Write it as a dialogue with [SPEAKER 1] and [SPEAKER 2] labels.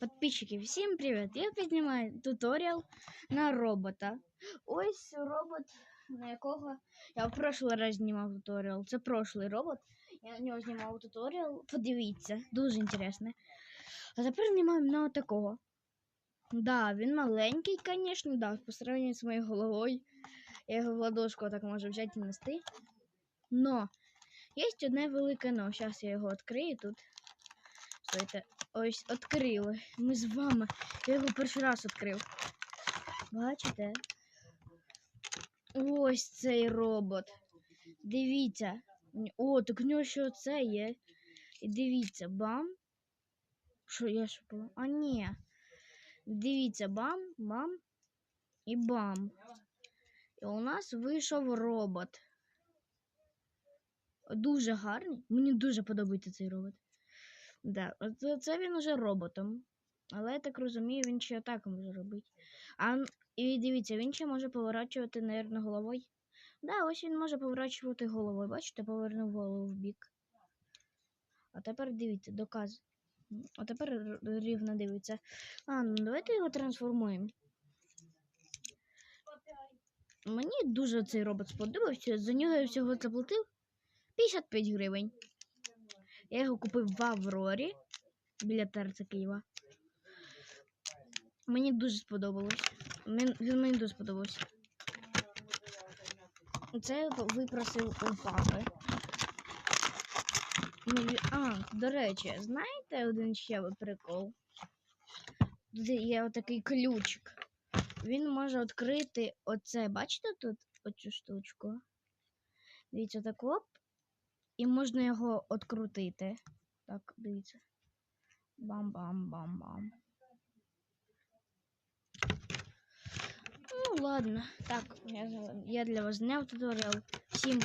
[SPEAKER 1] Подписчики, всім привіт! Я піднімаю туторіал на робота. Ось робот, на якого я в прошлий раз знімав туторіал. Це прошлий робот. Я на нього знімав туторіал. Подивіться, дуже інтересно. А тепер знімаємо на такого. Да, він маленький, звісно, да, по сравнению з моєю головою. Я його в ладошку так можу взяти і нести. Но є одне велике но. Зараз я його відкрию тут. Стойте. Ось відкрили. Ми з вами. Я його перший раз відкрив. Бачите? Ось цей робот. Дивіться. О, так у нього ще це є. І дивіться, бам. Що я що було? А ні. Дивіться, бам, бам і бам. І у нас вийшов робот. Дуже гарний. Мені дуже подобається цей робот. Да, це, це він уже роботом. Але я так розумію, він ще так може робити. А, і дивіться, він ще може поворачувати, навірно, головою. Да, ось він може поворачувати головою. Бачите, повернув голову в бік. А тепер дивіться, доказ. А тепер рівно дивиться. А, ну давайте його трансформуємо. Мені дуже цей робот сподобався. За нього я всього заплатив 55 гривень. Я його купив в Аврорі біля терця Києва. Мені дуже сподобалось. Він, мені дуже сподобався. Це я випросив у папи. Ну, А, до речі, знаєте один ще прикол? Тут є отакий ключик. Він може відкрити оце. Бачите тут оцю штучку? Дивіться, так оп. І можна його відкрутити. Так, дивіться. Бам-бам-бам-бам. Ну, ладно. Так, я для вас зняв туторіал. Всім